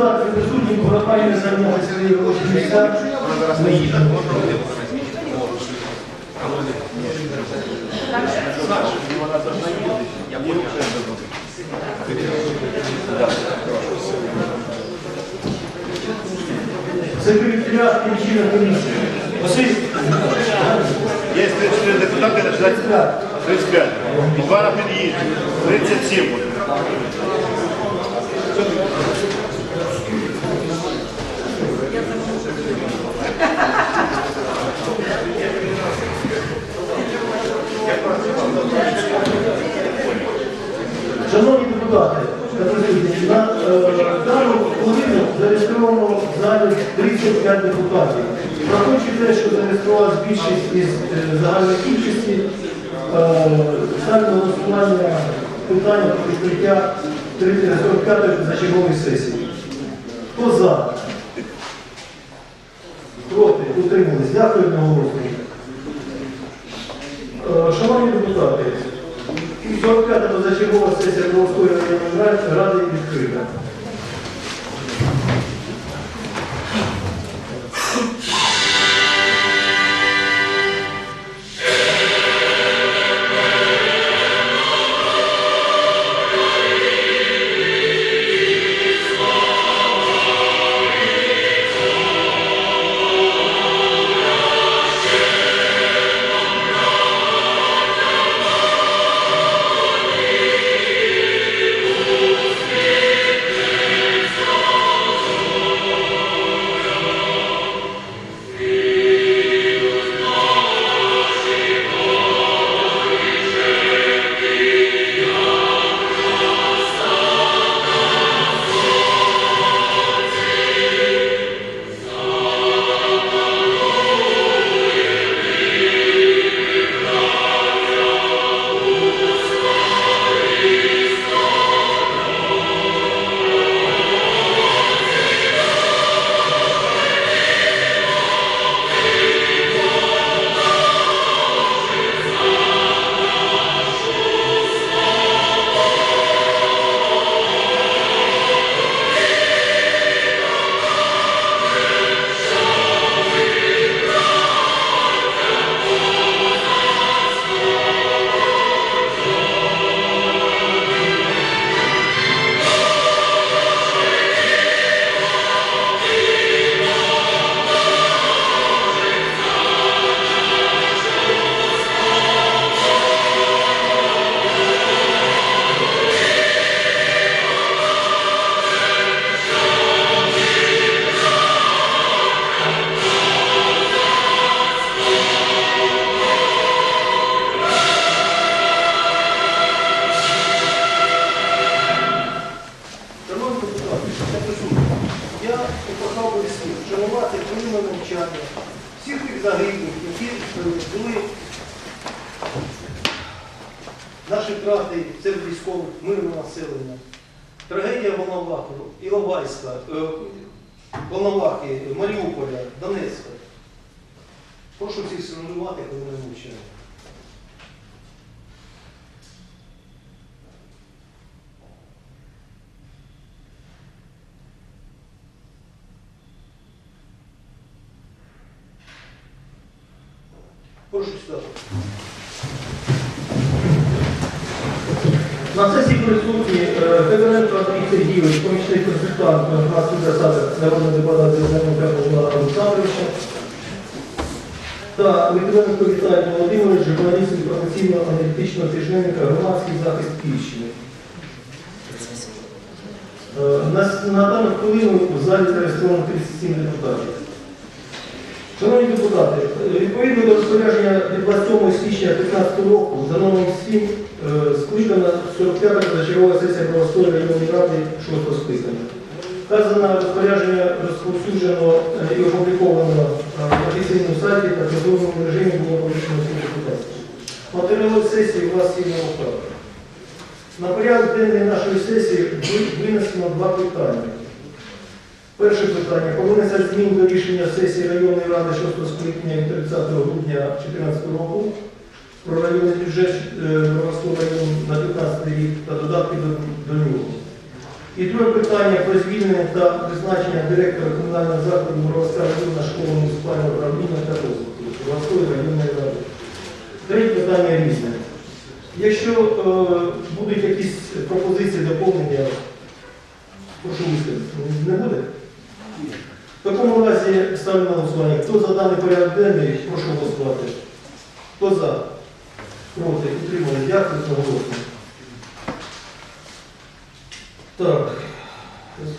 депутати присутні, прохання займати свої робочі місця. Ми їдемо. Комісії. Василь, Есть 34 депутата, начинается 35. И два на подъезде. 37 будет. Шановні депутати, на е, дану хвилину зареєстровано в залі 35 депутатів. Враховуючи те, що зареєструвалась більшість із е, загальної кількості, е, ставлю голосування питання про відкриття 45-ї зачергової сесії. Хто за? Проти? Утримались? Дякую одноголосно. Е, Шановні депутати, 45-та позачергова сесія Бровської районної ради відкрита. Прошу всіх вшанувати хвилину мовчання. Прошу сюди. На сесії присутні е, Андрій Сергійович, помічний консультант громадських засадах народного депутата Петра Олександровича та Литвиненко Віталій Володимирович, журналіст інформаційно-аналітичного тижневника «Громадський захист Київщини». Е, На, дану хвилину в залі зареєстровано 37 депутатів. Шановні депутати, відповідно до розпорядження від 27 січня 2015 року за номером 7 е, скликана 45-та позачергова сесія Правословної районної ради 6 скликання. Вказане розпорядження розповсюджено е, і опубліковано е, на офіційному сайті та в прозорому режимі було публічно всім депутатів. Матеріали сесії у вас є на руках. На порядок денний нашої сесії винесено два питання. Перше питання. Про внесення змін до рішення сесії районної ради 6 скликання від 30 грудня 2014 року про районний бюджет е, району на 15 рік та додатки до, до нього. І друге питання про звільнення та призначення директора комунального закладу Боровська районна школа муніципального управління та розвитку Боровської районної ради. Третє питання різне. Якщо е, будуть якісь пропозиції доповнення, прошу висказати. Не буде? В такому разі ставлю на голосування. Хто за даний порядок денний, прошу голосувати. Хто за? Проти? Утримали. Дякую за голосування. Так.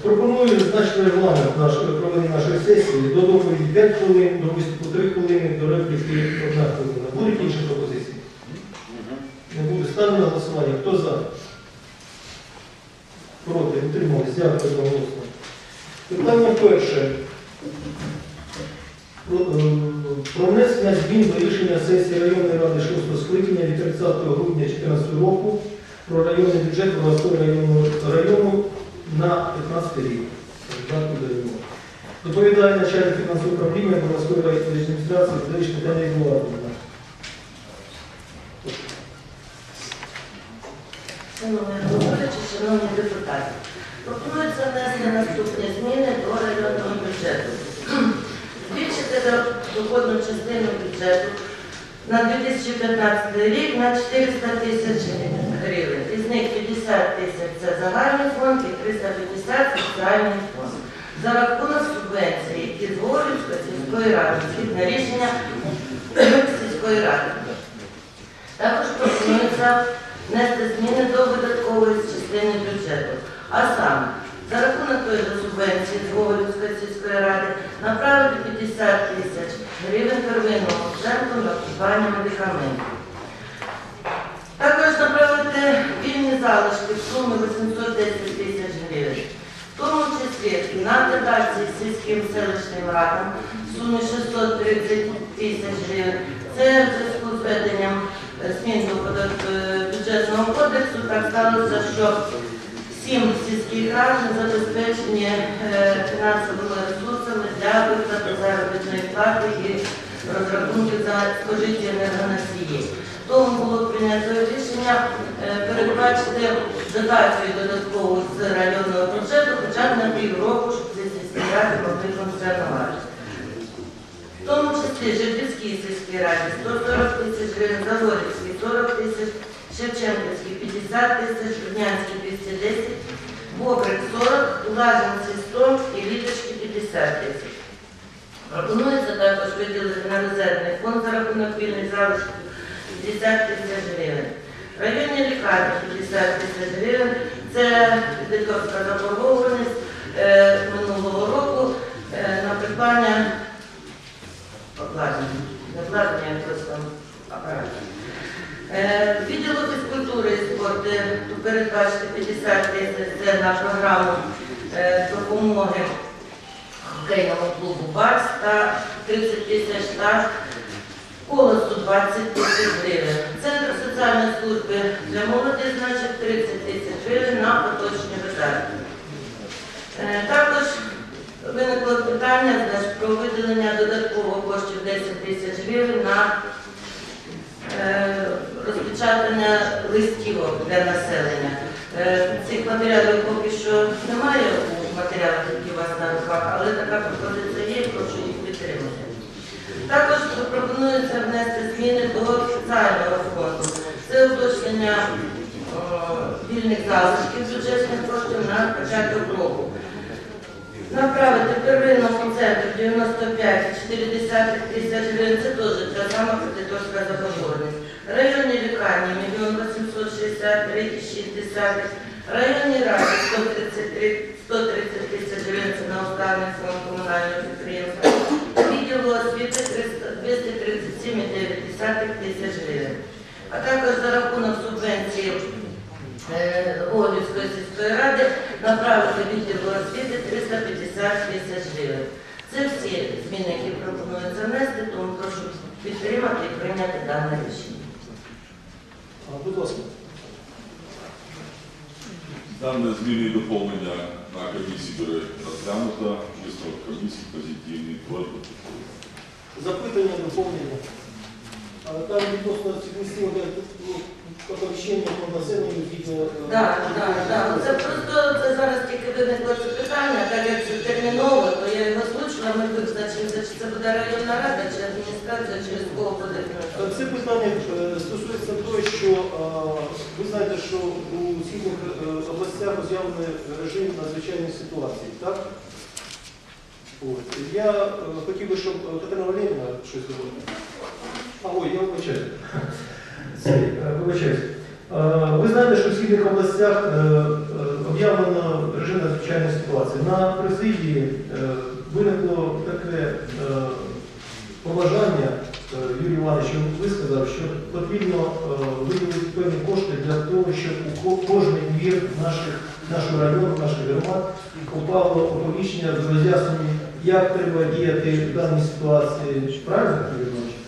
Пропоную значити регламент наш, проведення нашої сесії. До доповіді 5 хвилин, до виступу 3 хвилини, до репліки 1 хвилина. Будуть інші пропозиції? Не буде. Ставлю на голосування. Хто за? Проти? Утримались. Дякую за голосування. Питання перше. Про, е, Про внесення змін до рішення сесії районної ради 6 скликання від 30 грудня 2014 року про районний бюджет Волоського районного району на 15 рік. Доповідає начальник фінансового управління Волоської районної адміністрації Федорич Тетяна Ігуладовна. Шановні головуючі, шановні депутати, пропонується внести наступні зміни до районного бюджету. Збільшити доходну частину бюджету на 2015 рік на 400 тисяч гривень. Них 50 тисяч це загальний фонд і 350 соціальний фонд. За рахунок субвенції із Горівської сільської ради, згідно рішення сільської ради. Також пропонується внести зміни до видаткової частини бюджету. А саме, за рахунок тої субвенції з сільської ради направити 50 тисяч гривень первинного центру на придбання медикаментів. Також направити вільні залишки в сумі 810 тисяч гривень. В тому числі на дотації сільським селищним радам в сумі 630 тисяч гривень. Це в зв'язку з введенням е, змін до е, бюджетного кодексу так сталося, що сім сільських рад забезпечені е, фінансовими ресурсами для виплати заробітної плати і розрахунків за спожиті енергоносії. Тому було прийнято рішення передбачити дотацію додаткову з районного бюджету хоча б на півроку, щоб ці сільські ради могли функціонувати. В тому числі Жердівській сільській раді 140 тисяч гривень, Загорівській 40 тисяч, Шевченківській 50 тисяч, Руднянській 210, Бобрик 40, Лажинці 100 і Літочки 50 тисяч. Пропонується також виділити на резервний фонд за рахунок вільних залишків 50 тисяч гривень. Районні лікарні 50 тисяч гривень. Це дебіторська заборгованість е, минулого року е, на придбання обладнання, обладнання, а просто апаратів. Е, Відділу фізкультури і спорту передбачити 50 тисяч це на програму допомоги хокейному клубу БАРС та 30 тисяч на колосу 20 тисяч гривень. Соціальної служби для молоді, значить 30 тисяч гривень на поточні видатки. Е, Також виникло питання значить, про виділення додатково коштів 10 тисяч гривень на е, розпечатання листівок для населення. Е, Цих матеріалів поки що немає у матеріалах, які у вас на руках, але така пропозиція є, прошу їх підтримати. Також пропонується внести зміни до соціального фонду. Це уточнення е, вільних залишків бюджетних коштів на початок року. Направити первинному центру 95,4 тисяч гривень, це теж та сама кредиторська заборгованість. Районні лікарні 1 863,6 Районні ради 133, 130 тисяч гривень це на останній фонд комунального підприємства. Відділу освіти 237,9 тисяч гривень. А також за рахунок субвенції е, Голівської сільської ради направити відділу освіти 350 тисяч гривень. Це всі зміни, які пропонуються внести, тому прошу підтримати і прийняти дане рішення. Будь ласка. Дане зміни і доповнення на комісії буде розглянуто. Висновок комісії позитивний. Запитання, доповнення. Там відносно цих листів, оповіщення по населенню згідно... Так, так, так. Це просто це зараз тільки виникло це питання, так як це терміново, то я його озвучила, ми визначимося, чи це буде районна рада, чи адміністрація, через кого буде. Це питання е, стосується того, що е, ви знаєте, що у східних е, областях роз'явлений режим надзвичайної ситуації, так? От. Я хотів би, щоб Катерина Валерівна щось говорила. А, ой, я вибачаю. Е, Вибачаюсь. Е, Ви знаєте, що в східних областях е, об'явлено режим надзвичайної ситуації. На президії виникло таке побажання, Юрій Іванович висказав, що потрібно виділити певні кошти для того, щоб у кожний двір наших, нашого району, наших громад попало оповіщення з роз'ясненням, як треба діяти в даній ситуації. Правильно, Юрій Іванович?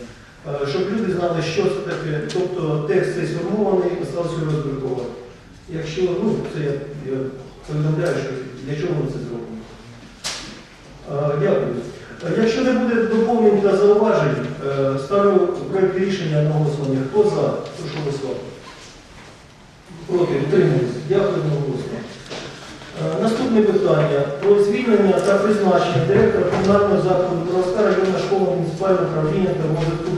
Е, Щоб люди знали, що це таке, тобто текст цей сформований, осталося його роздрукувати. Якщо, ну, це я, я повідомляю, що для чого ми це зробимо. Е, Дякую. Е, Якщо не буде доповнень та зауважень, ставлю проєкт рішення на голосування. Хто за? Прошу голосувати. Проти, утримуюсь. Дякую одноголосно. Наступне питання про звільнення та призначення директора комунального закладу Броварська районна школа муніципального управління та розвитку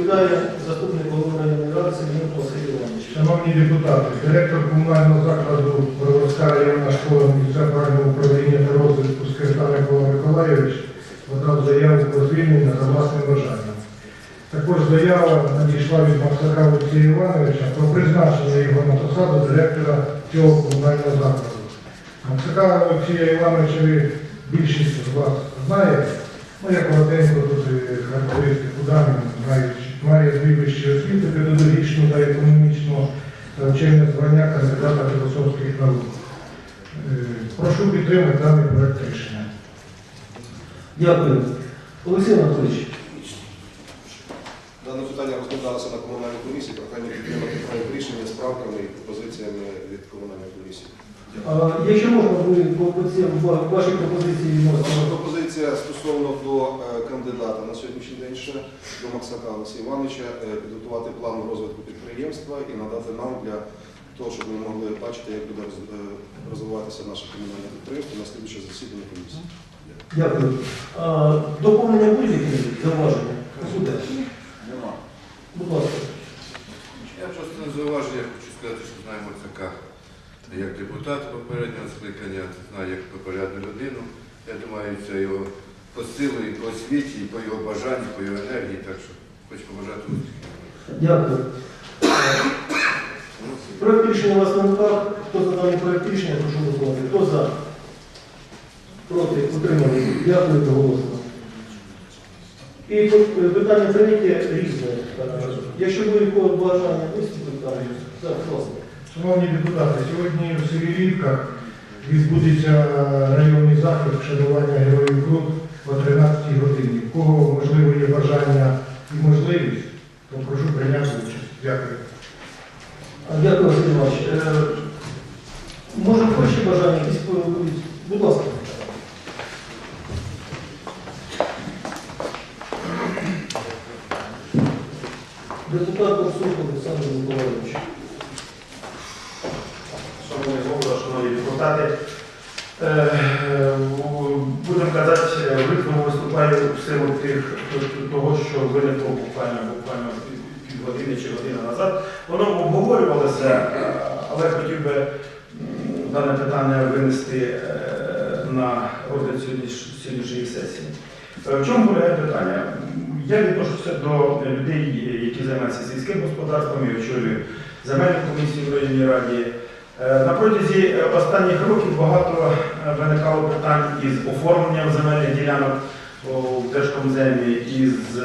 Доповідає заступник голови районної ради Сергій Василь Іванович. Шановні депутати, директор комунального закладу Броварська районна школа муніципального управління та розвитку Скирта Микола Миколайович подав заяву про звільнення за власним бажанням. Також заява надійшла від Максака Олексія Івановича про призначення його на посаду директора цього комунального закладу. Максака Олексія Івановича більшість з вас знає. Ну, я коротенько тут е, характеристику даних, має, має дві вищі освіти, педагогічну та економічну та вчене звання кандидата філософських наук. Е, Прошу підтримати даний проект рішення. Дякую. Олексій Анатолійович. Дане питання розглядалося на комунальній комісії, прохання підтримати проект рішення з правками і пропозиціями від комунальної комісії. Якщо можна, ви по, по ці ваші пропозиції відносно. пропозиція стосовно до е, кандидата на сьогоднішній день ще до Максака Олексія Івановича е, підготувати план розвитку підприємства і надати нам для того, щоб ми могли бачити, як буде е, розвиватися наше комунальне підприємство на слідче засідання комісії. Дякую. Доповнення будь-які зауваження? Будь ласка. Я просто не зауваження хочу сказати, що знаю Мацака як депутат попереднього скликання, знаю як популярну людину. Я думаю, це його по силу і по освіті, і по його бажанню, по його енергії. Так що хочу побажати успіхів. Дякую. Проект рішення у вас на руках. Хто за даний проект рішення, прошу голосувати. Хто за? Проти? Утримали. Дякую одноголосно. І е, питання третє різне. Е, Якщо буде бажання виступити, питання, так, ласка. Шановні депутати, сьогодні в селі Рівках відбудеться районний захід вшанування героїв Крут о 13 годині. У кого можливо є бажання і можливість, то прошу прийняти участь. Дякую. Дякую, Василь Іванович. Е, Може, хоче бажання якісь? Будь ласка. Депутат Борсук Олександр Миколаївич. Шановні голови, шановні депутати, е, у- будемо казати, виткнув виступаю в силу тих того, що виникло буквально буквально пів- півгодини чи година назад. Воно обговорювалося, е, але хотів би м, дане питання винести е, на розгляд сьогодніш- сьогоднішньої сесії. Е, В чому полягає питання? Я відношуся до людей, які займаються сільським господарством, я очолюю земельну комісію в районній раді. Е, На протязі е, останніх років багато виникало питань із оформленням земельних ділянок у Держкомземі, із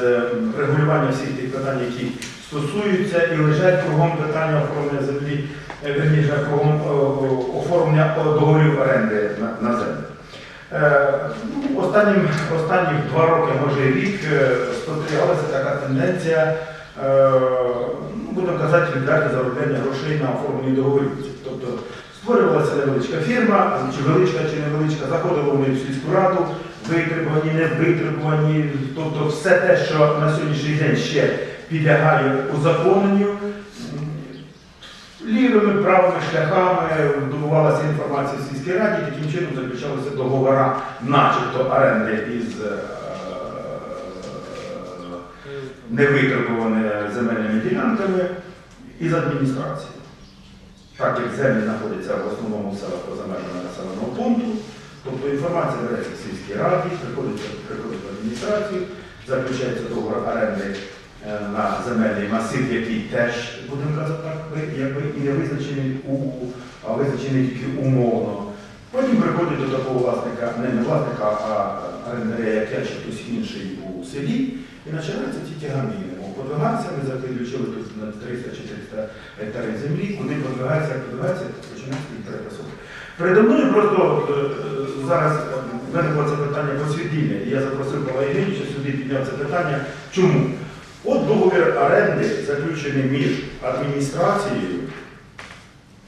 регулюванням всіх тих питань, які стосуються і лежать кругом питання оформлення землі, верніше кругом оформлення договорів оренди на землю. Е, ну, останні два роки, може рік, е, спостерігалася така тенденція, е, будемо казати, відверте заробляння грошей на оформлені договорів. Тобто створювалася невеличка фірма, чи величка, чи невеличка, заходили вони в сільську раду, витребувані, не витребувані, тобто все те, що на сьогоднішній день ще підлягає узаконенню. Лівими правими шляхами добувалася інформація в сільській раді, таким чином заключалися договори, начебто оренди із е, невитребуваними земельними ділянками із адміністрації. Так як землі знаходяться в основному селах поза межами населеного пункту, тобто інформація береться в сільській раді, приходить, в адміністрацію, заключається договор оренди на земельний масив, який теж, будемо казати так, якби і не визначений, у, а визначений тільки умовно. Потім приходить до такого власника, не, власника, а орендаря, як я чи хтось інший у селі, і починаються ті тяганини. О, Подвигатися, ми заключили тут на 300-400 гектарів землі, куди подвигається, подвигається, починається і переписувати. Передо мною просто е, зараз е, виникло це питання просвітіння, і я запросив Павла Євгенійовича сюди підняв це питання. Чому? Договір оренди заключений між адміністрацією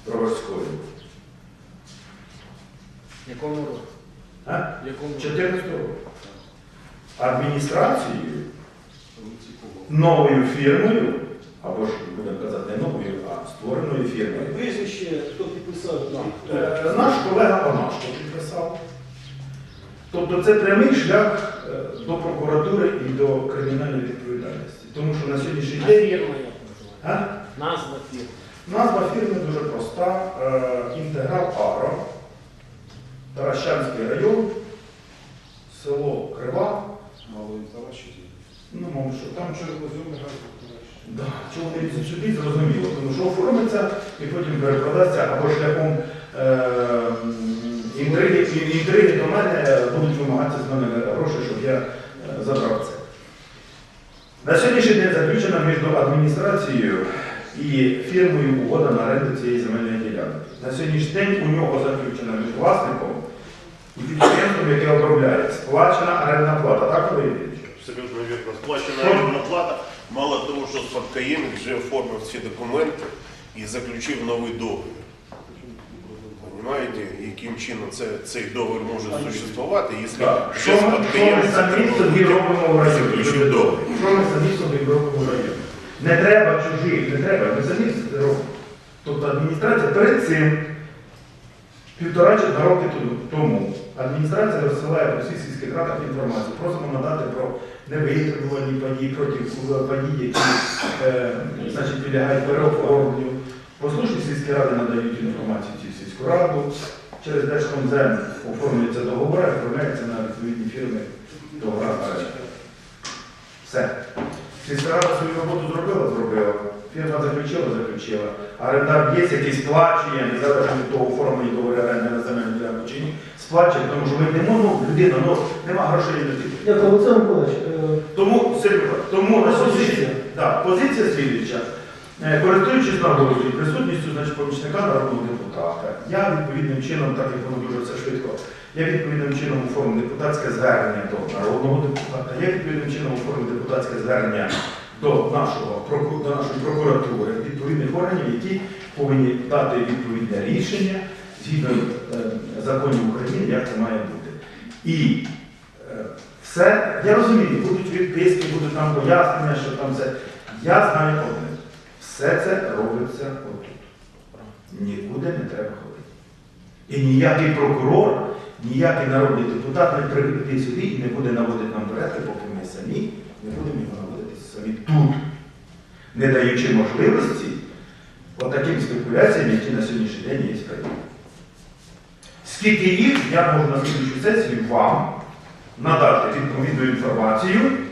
Броварською. Якому року? А? Якому 14 року. Адміністрацією новою фірмою, або ж будемо казати, не новою, а створеною фірмою. Прізвище, хто підписав? Е, Наш колега Панашко підписав. Тобто це прямий шлях е, до прокуратури і до кримінальної відповідальності. Тому що на сьогоднішній день фірма як називається? Назва фірми. назва фірми дуже проста. Е, Інтеграл Агро, Таращанський район, село Крива. Мало інформації. Ну, мов, що там що Да, чого вони лізуть сюди, зрозуміло, тому що оформиться і потім перепродасться або шляхом е, інтриги, інтриги до мене будуть вимагати з мене гроші, щоб я е, забрав це. На сьогоднішній день заключена між адміністрацією і фірмою угода на оренду цієї земельної ділянки. На сьогоднішній день у нього заключена між власником і підприємством, яке обробляє, сплачена орендна плата. Так, Олег Юрійович? Абсолютно вірно. Сплачена орендна плата. Мало того, що спадкоємець вже оформив всі документи і заключив новий договір. Понимаєте, яким чином це, цей договір може существувати, якщо Що ми, що ми самі собі робимо в районі? Що ми самі собі робимо в районі? Не треба чужих, не треба, ми самі робимо. Тобто адміністрація перед цим півтора чи два роки тому адміністрація розсилає по всіх сільських радах інформацію. Просимо надати про невитребувані події проти подій, які е, значить, підлягають переоформленню. Послушні сільські ради надають інформацію цю сільську раду. Через Держкомзем оформлюється договори, оформляється на відповідні фірми договора оренди. Все. Сільська свою роботу зробила, зробила. Фірма заключила, заключила. Орендар є, який сплачує, незалежно від того, оформлені договори оренди на земельну ділянку чи ні, сплачує, тому що ми йдемо, ну, людина, ну, нема грошей не Дякую, Олександр Миколаївич. е, тому, Сергій тому на да, позиція слідуюча. Е, Користуючись нагодою, присутністю значить, помічника народного депутата, я відповідним чином, так як воно дуже все швидко, я відповідним чином оформив депутатське звернення до народного депутата, я відповідним чином оформив депутатське звернення до, нашого, до нашої прокуратури, відповідних органів, які повинні дати відповідне рішення згідно е, законів України, як це має бути. І е, все, я розумію, будуть відписки, будуть там пояснення, що там це. Я знаю одне. Все це робиться отут. Нікуди не треба ходити. І ніякий прокурор, ніякий народний депутат не прийде сюди і не буде наводити нам порядки, поки ми самі не будемо його наводити самі тут, не даючи можливості отаким спекуляціям, які на сьогоднішній день є країні. Скільки їх я можу на слідчу сесію вам надати відповідну інформацію.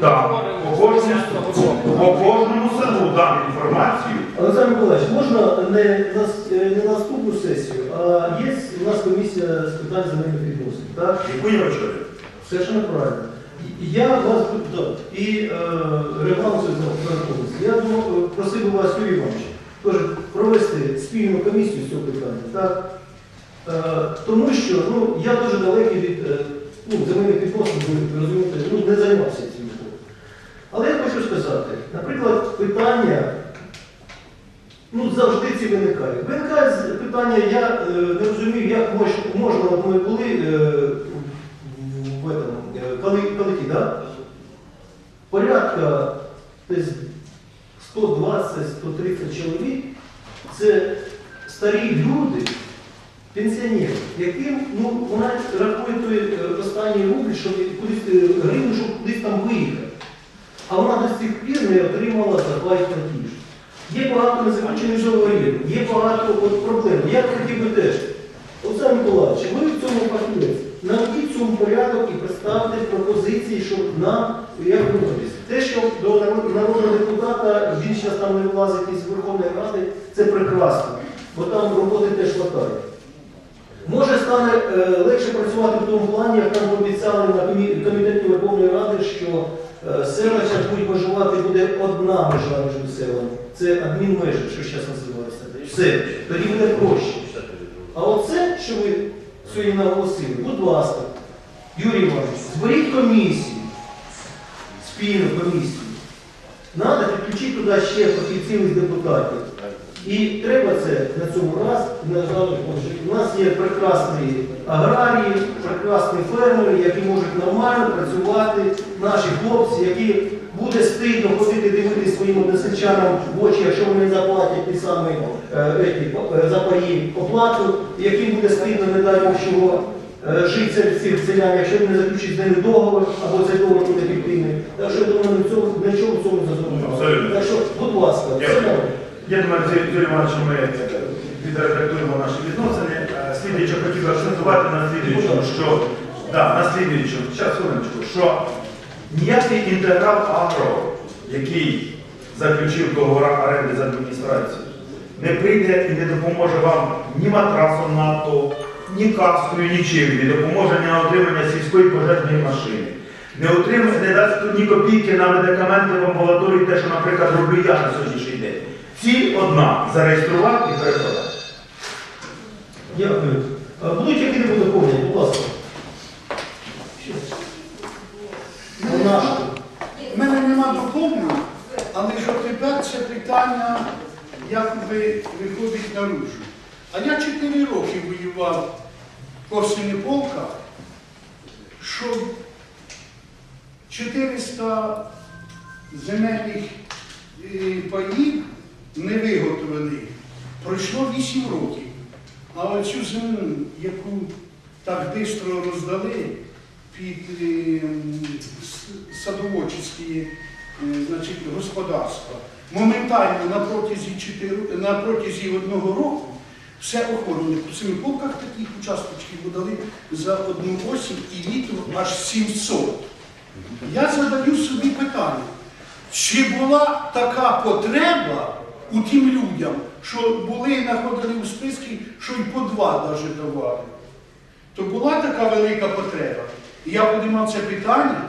Так, по кожному, з по кожному селу дам інформацію. Олександр Миколаївич, можна не на, не на наступну сесію, а є у нас комісія з питань земельних відносин, так? Яку я очолюю? Совершенно правильно. І- Я вас да, і е, регламент законності. Я думав, просив би вас, Юрій Іванович, теж провести спільну комісію з цього питання. Так? Е, тому що ну, я дуже далекий від е, ну, земельних відносин, ви розумієте, ну, не займався. Але я хочу сказати, наприклад, питання, ну завжди ці виникають. Виникає питання, я е, не розумів, як мож, можна, от ми були е, коли, коли ті, да? порядка десь 120-130 чоловік це старі люди, пенсіонери, яким ну, вона рахує е, останній рубль, щоб кудись е, гривню, щоб кудись там виїхати. А вона до сих пір не отримала зарплату платіж. Є багато незаключених договорів, є багато от, проблем. Я хотів би теж. Олександр Миколаївич, ви в цьому партнері. Наведіть цьому порядок і представте пропозиції, щоб нам як рухатись. Те, що до народ- народного депутата він зараз там не влазить із Верховної Ради, це прекрасно, бо там роботи теж хватає. Може стане е, легше працювати в тому плані, як нам пообіцяли на комітеті Верховної Ради, що е, зараз будуть межувати, буде одна межа між селами. Це адмінмежа, що зараз називається. Все, тоді буде проще. А оце, що ви сьогодні наголосили, будь ласка, Юрій Іванович, зберіть комісію, спільну комісію. Треба підключити туди ще офіційних депутатів. І треба це на цьому раз, на жаль, у нас є прекрасні аграрії, прекрасні фермери, які можуть нормально працювати, наші хлопці, які буде стидно ходити дивитися своїм односельчанам в очі, якщо вони заплатять ті самі е, е, за паї оплату, яким буде стидно, не дай Бог, чого е, жити цих селян, якщо вони не заключать з ними договор, або цей договор буде фіктивний. Так що я думаю, на чому в цьому. Абсолютно. Так що, будь ласка, все. Я думаю, з Юрієм Івановичем ми е, відредактуємо наші відносини. Е, Слідуюче хотів би акцентувати на слідуючому, що да, на слідуючому, зараз хвилиночку, що ніякий інтеграл агро, який заключив договор оренди з адміністрацією, не прийде і не допоможе вам ні матрасом НАТО, ні каскою, нічим, не допоможе ні на отримання сільської пожежної машини. Не отримає, не дасть ні копійки на медикаменти в амбулаторії, те, що, наприклад, роблю я на сьогоднішній день. Ціль одна зареєструвати і передавати. Дякую. Будуть які-небудь доповнення, будь ласка. Ну. У мене нема доповнення, але що тепер це питання якби виходить наружу. А я 4 роки воював по Синеполках, що 400 земельних е, паїв не виготовлених. Пройшло 8 років. А оцю землю, яку так швидко роздали під е, м, садоводчі е, господарства, моментально на протязі, чотири- на протязі одного року все оформлено. По семи полках таких участочків видали за одну осінь і літом аж 700. Я задаю собі питання, чи була така потреба у тим людям, що були, знаходили у списку, що й по два навіть давали. То була така велика потреба. І я піднімав це питання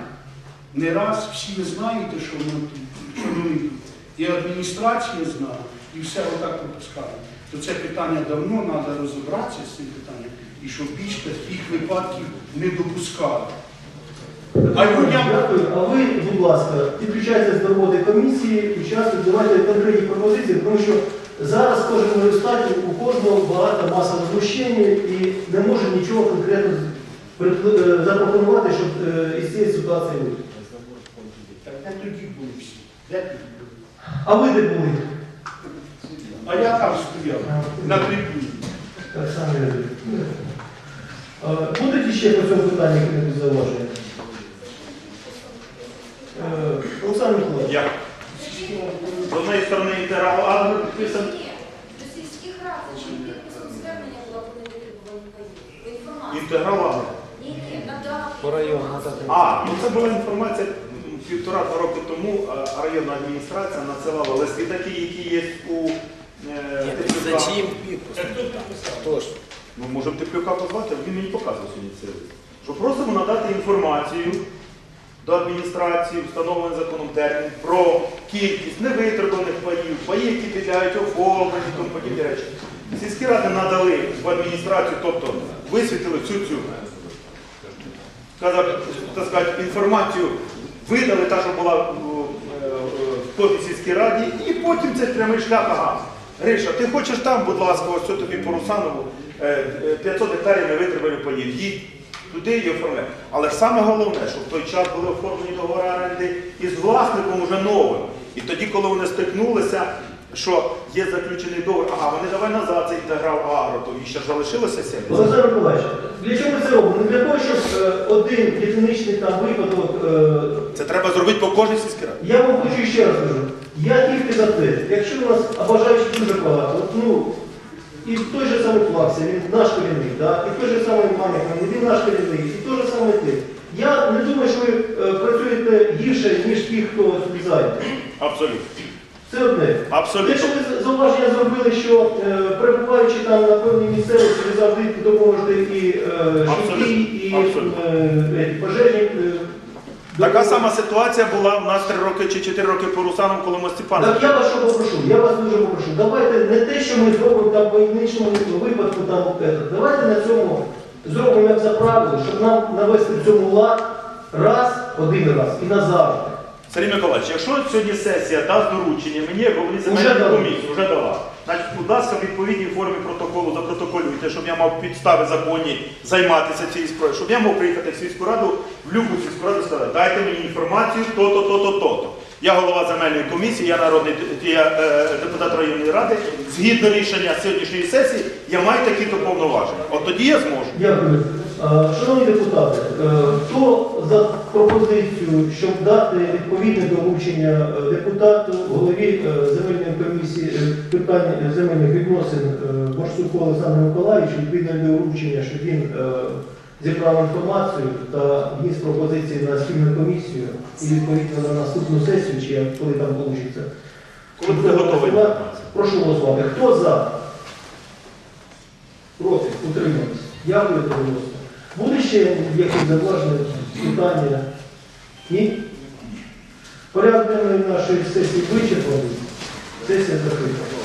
не раз, всі ви знаєте, що воно тут, що вони тут. І адміністрація знає, і все отак пропускає. То це питання давно треба розібратися з цим питанням, і щоб більше таких випадків не допускали. А людям Дякую. А ви, будь ласка, підключайтеся до роботи комісії, участвуйте, давайте конкретні пропозиції, тому що зараз кожен результаті у кожного багато маса возмущення і не може нічого конкретно е, запропонувати, щоб е, із цієї ситуації вийти. Так тоді були всі? А ви де були? А я там стояв, на трибуні. Так само. Е, Будуть ще по цьому питанню які-небудь зауваження? Е, Олександр Миколаївич. Як? З однієї сторони інтеграл агро підписаний. Ні, до сільських рад, щоб підписом звернення була по невитребуваній паїв. Інформація. Інтеграл агро. Ні, ні, надати. По району надати. А, ну це була інформація півтора-два роки тому а, районна адміністрація надсилала листи такі, які є у е, Ні, Теплюка. за чиїм підписом? Хто ж? Ну, можемо Теплюка позвати, він мені показував сьогодні цей лист. Що просимо надати інформацію до адміністрації, встановлений законом термін, про кількість невитребуваних паїв, паї, які підлягають оформленню, тому подібні речі. Сільські ради надали в адміністрацію, тобто висвітили всю цю так сказати, інформацію видали, та, що була в, е, в той сільській раді, і потім це прямий шлях. Ага. Гриша, ти хочеш там, будь ласка, ось тобі по Русанову, е, е, 500 гектарів не витримали поїв. Їдь. Туди і оформляємо. Але ж саме головне, щоб в той час були оформлені договори оренди із власником уже новим. І тоді, коли вони стикнулися, що є заключений договір, ага, вони давай назад це інтеграл агро, то і ще ж залишилося 70. Олександр Миколаївич, для чого ми це робимо? Не для того, щоб е, один єдиничний там випадок. е, Це треба зробити по кожній сільській раді. Я вам хочу ще раз кажу. Я тільки за те, якщо у нас бажаючих дуже багато, ну, і той же самий Плакся, він наш корінний, да? і той же самий Маня, він наш корінний, і той же самий ти. Я не думаю, що ви е, працюєте гірше, ніж ті, хто злізає. Абсолютно. Це одне. Те, Абсолютно. що ви зауваження зробили, що е, перебуваючи там на певній місцевості, ви завжди допоможете і е, Абсолютно. жінки, і Абсолютно. е, е, пожежні. е, Така сама ситуація була у нас три роки чи чотири роки по Русанам, коли ми Степан. Так я вас що попрошу, я вас дуже попрошу. Давайте не те, що ми зробимо там по іншому випадку, там давайте на цьому зробимо як за правило, щоб нам навести в цьому лад раз, один раз і назавжди. Сергій Миколаївич, якщо сьогодні сесія дасть доручення, мені як голові земельної комісії вже дала. Значить, будь ласка, в відповідній формі протоколу запротоколюйте, щоб я мав підстави законні займатися цією справою, щоб я мог приїхати в сільську раду, в любу сільську раду і сказати, дайте мені інформацію, то-то, то-то, то-то. Я голова земельної комісії, я народний я, е, депутат районної ради. Згідно рішення сьогоднішньої сесії, я маю такі-то повноваження. От тоді я зможу. Шановні депутати, е, хто за пропозицію, щоб дати відповідне доручення е, депутату, голові е, земельної комісії питань земельних відносин Борсуку Олександру Миколаївичу, відповідне доручення, щоб він зібрав інформацію та вніс пропозиції на спільну комісію і відповідно на наступну сесію, чи як- коли там вийде. Коли буде готова. Прошу голосувати. Хто за? Проти? Утримались. Дякую, голосно. Буде ще якісь зауваження, питання? Ні? Порядок нашої сесії вичерпаний. Сесія закрита.